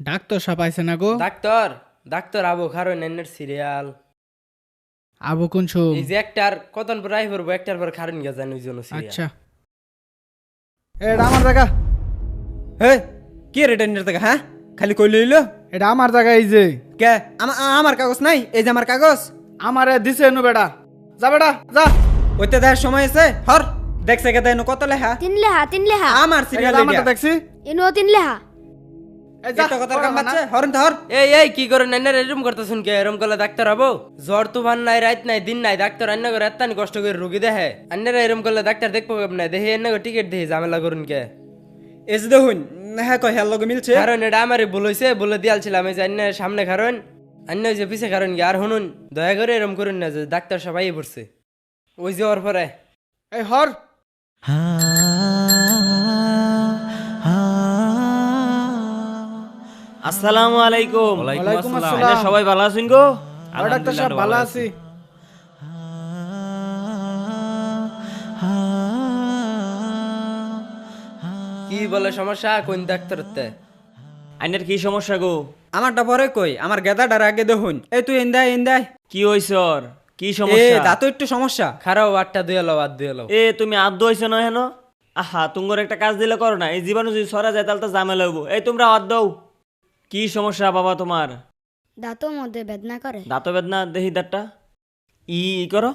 Doctor সাপ আইছে না গো? ডাক্তার ডাক্তার আবু খারো নেনের সিরিয়াল আবু কোন শুম এই যে একটার কতন পর আই পড়ব একটার পর খারণ গেছে ওই জন্য সিরিয়াল আচ্ছা। এটা আমার জায়গা। হে কি রে টেন্ডার থেকে হ্যাঁ? খালি কই লইলো এটা আমার জায়গা এই যে। কে? আমার কাগজ নাই? এই যে আমার কাগজ। আমারে দিছে নু বেটা। যা বেটা যা। ওইতে দেখার সময় আছে হর দেখছে কে দেন কত লেখা? তিন লেহা তিন লেহা আমার সিরিয়াল আমারটা দেখছি। ইনো তিন লেহা এই কি করে নেনের এরম করতেছুন কে? এরম করলে ডাক্তার হব? জ্বর তুফান নাই রাত নাই দিন নাই ডাক্তার অন্য করে এত্তানি কষ্ট করে রুগী দেখে অন্যরা এরম করলে ডাক্তার দেখব কেমনে? দেখে এন্য টিকিট দেখে ঝামেলা করুন কে? দেখুন হ্যাঁ কয় হ্যাঁ লগে মিলছে। কারণ এটা আমারই ভুল হয়েছে বলে দিয়ালছিলাম এই যে সামনে কারণ অন্য যে পিছে কারণ কি আর শুনুন দয়া করে এরম করুন না যে ডাক্তার সবাই পড়ছে। ওই যে ওর পরে। এই হর। আসসালামু আলাইকুম। ওয়ালাইকুম আসসালাম। সবাই ভালো আছেন গো? ডাক্তার সাহেব ভালো আছি। কি বলে সমস্যা? কোন ডাক্তার হতে আইনের কি সমস্যা গো? আমারটা পরে কই? আমার গেদাটার আগে দেখুন। এই তুই এন্দাই এন্দাই কি হইছে ওর? কি এ সমস্যা দাঁত একটু সমস্যা। খারাপ আটটা দুই এলো আর দুই এলো এ তুমি আদ্য হইছো না হেন আহা তুঙ্গর একটা কাজ দিলে করো না। এই জীবাণু যদি সরা যায় তাহলে তো ঝামেলা হইব। এই তোমরা আদ দাও। কি সমস্যা বাবা তোমার? দাঁতও মধ্যে বেদনা করে। দাঁত বেদনা? দেহি দাঁতটা। ই ই করো।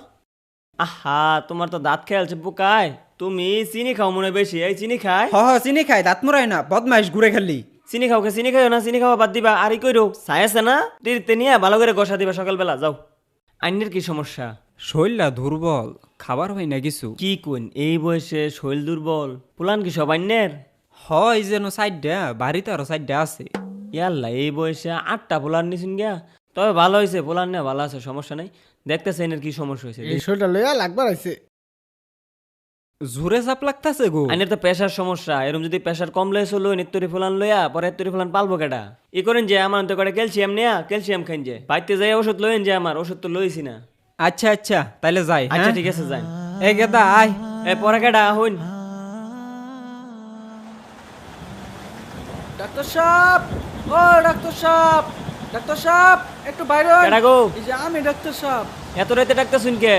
আহা তোমার তো দাঁত খেয়ালছে পোকায় তুমি চিনি খাও মনে বেশি। এই চিনি খায়? হ হ চিনি খাই দাঁত মুরাই না বদমাইশ ঘুরে খেললি চিনি খাও কে চিনি খাইও না চিনি খাওয়া বাদ দিবা। আর ই কইরো চাই আছে না? তীরতে নিয়ে ভালো করে গসা দিবা সকালবেলা যাও। আইনের কি সমস্যা? শরীরটা দুর্বল খাবার হয় না কিছু। কি কোন এই বয়সে শরীর দুর্বল? পুলান কি সব আইনের? হয় যেন সাইডটা বাড়িতে আরও সাইডটা আছে। ইয়াল্লা এই বয়সে আটটা পোলার নিছেন গিয়া? তবে ভালো হয়েছে পোলার নিয়ে ভালো আছে সমস্যা নাই। দেখতেছে এনের কি সমস্যা হয়েছে এই শরীরটা লইয়া লাগবার আইছে জোরে চাপ লাগতাছে গো। আইনের তো প্রেশার সমস্যা এরকম যদি প্রেশার কম লয়েছে লই ফুলান লইয়া পরে এত্তরি ফুলান পালবো কেটা ই করেন যে আমার তো করে ক্যালসিয়াম নেয়া ক্যালসিয়াম খাইন যে। বাইতে যাই ওষুধ লইন যে আমার ওষুধ তো লইছি না। আচ্ছা আচ্ছা তাইলে যাই আচ্ছা হ্যাঁ? ঠিক আছে যাই। এই গেদা আয়। এ পরে কেটা হইন। ডাক্তার সাহেব! ও ডাক্তার সাহেব ডাক্তার সাহেব একটু বাইরে। কেডা গো? এই যে আমি ডাক্তার সাহেব। এত রাতে ডাক্তার শুন কে?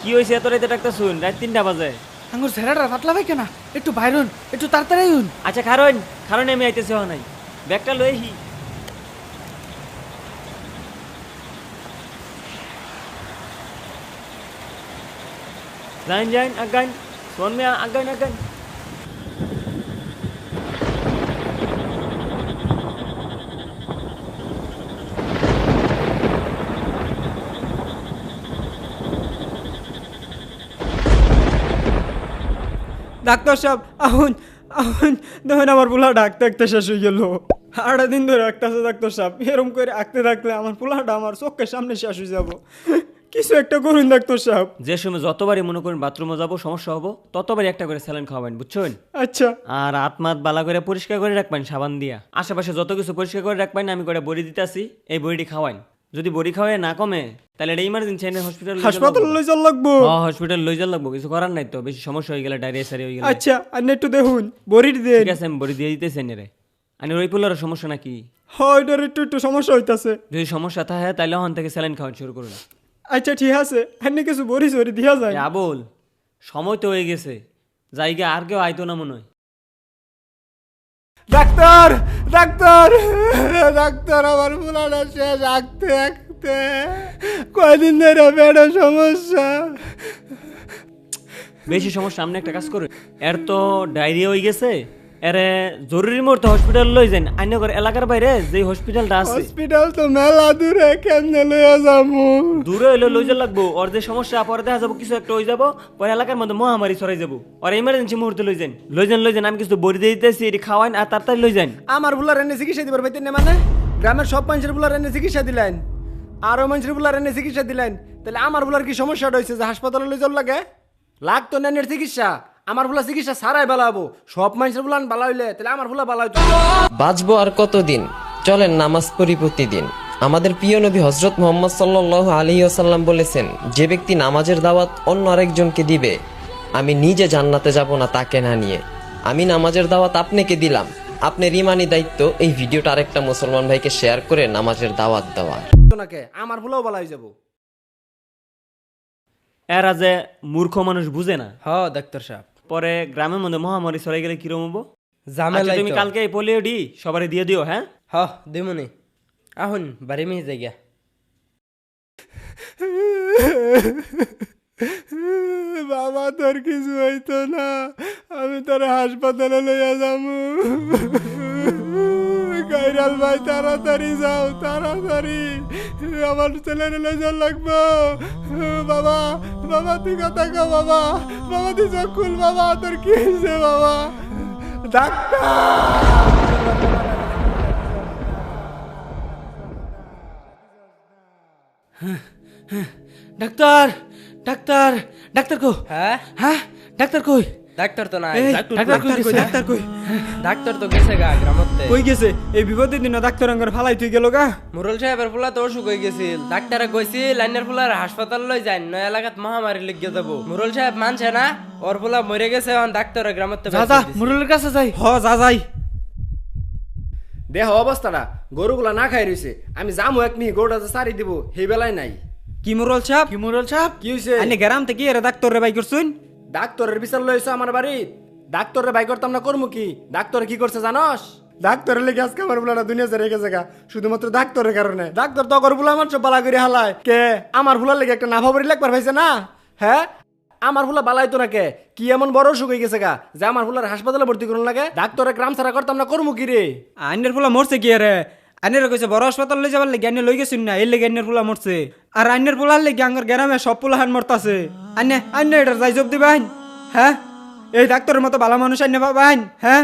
কি হয়েছে এত রাতে ডাক্তার শুন রাত তিনটা বাজে। আঙ্গুর ছেড়াটা পাতলা ভাই কেনা? একটু বাইরে হন, একটু তাড়াতাড়ি হন। আচ্ছা খারণ খারণ আমি আইতেছি হওয়া নাই ব্যাগটা লই হি যাইন যাইন আগাইন। শোন মে আগাইন আগাইন। ডাক্তার সাহেব আহুন আহুন দেখুন আমার পোলা ডাকতে ডাকতে শেষ হয়ে গেল। আড়া দিন ধরে আঁকতেছে ডাক্তার সাহেব এরম করে আঁকতে থাকলে আমার পোলাটা আমার চোখের সামনে শেষ হয়ে যাব। কিছু একটা করুন ডাক্তার সাহেব। যে সময় যতবারই মনে করেন বাথরুমে যাব সমস্যা হব ততবারই একটা করে স্যালাইন খাওয়াবেন বুঝছেন? আচ্ছা। আর আত্মাত বালা করে পরিষ্কার করে রাখবেন সাবান দিয়া। আশেপাশে যত কিছু পরিষ্কার করে রাখবেন আমি করে বড়ি দিতেছি এই বড়িটি খাওয়াইন। যদি বড়ি খাওয়াই না কমে তাহলে এটা ইমার্জেন্সি এনে হসপিটাল হাসপাতাল লই যাওয়া লাগবো। হসপিটাল লই যাওয়া লাগবো কিছু করার নাই তো বেশি সমস্যা হয়ে গেলে ডায়রিয়া সারি হয়ে গেলে। আচ্ছা আর একটু দেখুন বড়ির দেন। ঠিক আছে আমি বড়ি দিয়ে দিতেছি এনে রে। আমি ওই পুলার সমস্যা নাকি? হয় এটার একটু একটু সমস্যা হইতাছে। যদি সমস্যা থাকে তাহলে হন থেকে স্যালাইন খাওয়ানো শুরু করুন। আচ্ছা ঠিক আছে। এনে কিছু বড়ি সরি দিয়া যায় আবল সময় তো হয়ে গেছে। জায়গা আর কেউ আইতো না মনে হয়। ডাক্তার ডাক্তার ডাক্তার, আমার ফুলাটা শেষ, আঁকতে আঁকতে। কয়দিন ধরে বেড সমস্যা। বেশি সমস্যা, সামনে একটা কাজ করুন এর তো ডায়রিয়া হয়ে গেছে। এরে জরুরি মুহূর্তে হসপিটাল লই যান আইন করে এলাকার বাইরে যে হসপিটালটা আছে। হসপিটাল তো মেলা দূরে কেমনে লইয়া যাব? দূরে হইলে লই যা লাগবো। ওর যে সমস্যা পরে দেখা যাব কিছু একটা হয়ে যাব। পরে এলাকার মধ্যে মহামারী ছড়াই যাব। আর ইমার্জেন্সি মুহূর্তে লই যান লই যান লই যান আমি কিছু বড়ি দিয়ে দিতেছি এটি খাওয়াইন আর তাড়াতাড়ি লই যান আমার বুলার এনে চিকিৎসা দিবার পাইতেন না মানে? গ্রামের সব মানুষের বুলার এনে চিকিৎসা দিলেন। আরও মানুষের বুলার এনে চিকিৎসা দিলেন। তাহলে আমার বুলার কি সমস্যাটা হয়েছে যে হাসপাতালে লই যাওয়ার লাগে? লাগতো নেনের চিকিৎসা? আমার বুলা চিকিৎসা সারাই ভালো হব সব মানুষের বুলান ভালো হইলে তাহলে আমার বুলা ভালো হইতো বাঁচবো আর কতদিন? চলেন নামাজ পড়ি প্রতিদিন। আমাদের প্রিয় নবী হজরত মোহাম্মদ সাল্লাহ আলী আসাল্লাম বলেছেন যে ব্যক্তি নামাজের দাওয়াত অন্য আরেকজনকে দিবে আমি নিজে জান্নাতে যাব না তাকে না নিয়ে। আমি নামাজের দাওয়াত আপনাকে দিলাম। আপনার ইমানি দায়িত্ব এই ভিডিওটা আরেকটা মুসলমান ভাইকে শেয়ার করে নামাজের দাওয়াত দেওয়া আমার ভুলাও বলাই যাব। এরা যে মূর্খ মানুষ বুঝে না। হ ডাক্তার সাহেব। পরে গ্রামের মধ্যে মহামারী ছড়াই গেলে কিরম হব আচ্ছা, ঝামেলা তুমি কালকে এই পোলিও ডি সবারই দিয়ে দিও হ্যাঁ? হ দিমুনি। আহুন বাড়ি মেয়ে জায়গা বাবা তোর কিছু হইতো না। আমি তোর হাসপাতালে লইয়া যাব। কাইরাল ভাই তাড়াতাড়ি যাও তাড়াতাড়ি। আমার ছেলের লইয়া লাগবো। বাবা বাবা তুই কথা কো বাবা। বাবা তুই চোখ খুল বাবা তোর কি হয়েছে বাবা? ডাক্তার ডাক্তার ডাক্তার ডাক্তার কো হ্যাঁ? হ্যাঁ ডাক্তার কই? ডাক্তার তো নাই। ডাক্তার কই ডাক্তার কই? ডাক্তার তো গেছে গা গ্রামতে। কই গেছে? এই বিপদের দিন ডাক্তার আঙ্গার ফালাই তুই গেল গা। মুরল সাহেবের ফুলা তো অসুখ হয়ে গেছিল। ডাক্তারে কইছি লাইনের ফুলার হাসপাতাল লই যান নয় এলাকাত মহামারী লেগে যাব। মুরল সাহেব মানছে না ওর ফুলা মরে গেছে এখন ডাক্তার গ্রামতে দাদা মুরলের কাছে যাই। হ যা যাই। দেহ অবস্থাটা গরুগুলা না খাই রইছে। আমি যামু এক মি গরুটা যে সারি দিব সেই বেলায় নাই। কি মুরল সাহেব? কি মুরল সাহেব? কি হইছে? আনি গ্রাম থেকে এরা ডাক্তার রে বাই করছুন? ডাক্তারের বিচার লইছো আমার বাড়ি ডাক্তারের বাই করতাম না করমু কি? ডাক্তার কি করছে জানস? ডাক্তারের লেগে আজকে আমার বুলাটা দুনিয়া ছেড়ে গেছে গা। শুধুমাত্র ডাক্তারের কারণে। ডাক্তার তো বুলা মানুষ বালা করে হালায়। কে? আমার ফুলার লেগে একটা নাভাবরি লেখবার পাইছে না? হ্যাঁ? আমার ফুলা বালাই তো না কে? কি এমন বড় অসুখ হয়ে গেছে গা যে আমার ফুলার হাসপাতালে ভর্তি করুন লাগে? ডাক্তারের গ্রাম ছাড়া করতাম না করমু কি রে? আইনের ফুলা মরছে কি রে? আইনের কইছে বড় হাসপাতাল লই যাবার লাগি আইনে লই গেছুন না এই লেগে আইনের ফুলা মরছে। আর আইনের ফুলার লেগে আঙ্গার গ্রামে সব ফুলা হান মরতাছে। আইনে আইনে এটা যাই জব দিবাইন হ্যাঁ? এই ডাক্তারের মতো ভালো মানুষ আইনে পাবাইন হ্যাঁ?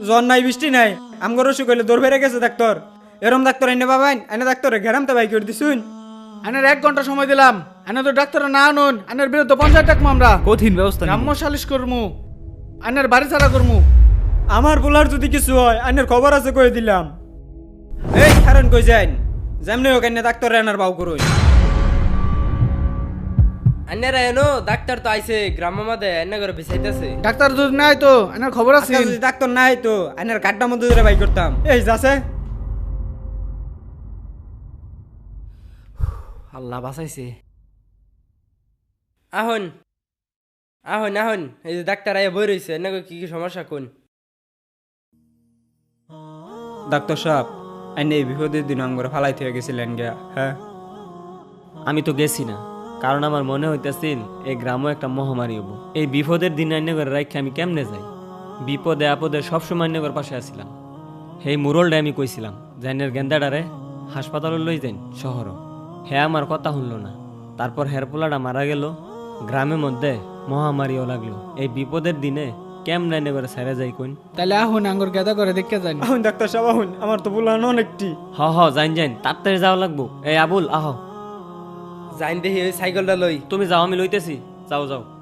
জ্বর নাই বৃষ্টি নাই আমগর অসুখ হইলে দৌড় বেড়ে গেছে ডাক্তার। এরম ডাক্তার আইনে পাবাইন আইনে ডাক্তারে গ্রামতে বাই করে দিছুন। আনের এক ঘণ্টা সময় দিলাম আনের তো ডাক্তার না আনুন আনের বিরুদ্ধে পঞ্চায়েত ডাকবো আমরা। কঠিন ব্যবস্থা গ্রাম্য সালিশ করমু আনের বাড়ি ছাড়া করমু। আমার বলার যদি কিছু হয় আইনের খবর আছে কই দিলাম। এই কারণ কই যাইন? যেমনি হোক আইনে ডাক্তার আনার বাউ করুন। আন্যারা এনো ডাক্তার তো আইছে গ্রামের মধ্যে এনে করে বিছাইতেছে। ডাক্তার যদি নাই তো আনের খবর আছে? আজকাল যদি ডাক্তার নাই তো আইনের কাঠটা মধ্যে ধরে বাই করতাম। এই যাচ্ছে আল্লাহ বাঁচাইছে। আহন আহন আহন এই যে ডাক্তার আইয়া বই রইছে এনে কি কি সমস্যা কোন? ডাক্তার সাহেব আইনে এই বিপদের দিন আঙ্গরে ফালাই থেকে গেছিলেন গিয়া হ্যাঁ? আমি তো গেছি না, কারণ আমার মনে হইতেছিল এই গ্রামও একটা মহামারী হব। এই বিপদের দিন করে রাখে আমি কেমনে যাই? বিপদে আপদে সবসময় আইনে করে পাশে আসছিলাম সেই মুরলটা আমি কইছিলাম, জাইনের গেন্দাডারে হাসপাতালে লই যাইন, শহর। হে আমার কথা শুনলো না। তারপর হেরপোলাটা মারা গেল, গ্রামের মধ্যে মহামারীও লাগল। এই বিপদের দিনে কেমনে আইনে করে ছেড়ে যাই কইন তাহলে আহুন আঙ্গুর গেদা করে দেখতে যান। আহুন ডাক্তার সাহেব আহুন আমার তো বললাম অনেকটি। হ হ যাইন যাইন তাড়াতাড়ি যাওয়া লাগবো। এই আবুল আহ। যাইন দেহি ওই সাইকেলটা লই। তুমি যাও আমি লইতেছি। যাও যাও।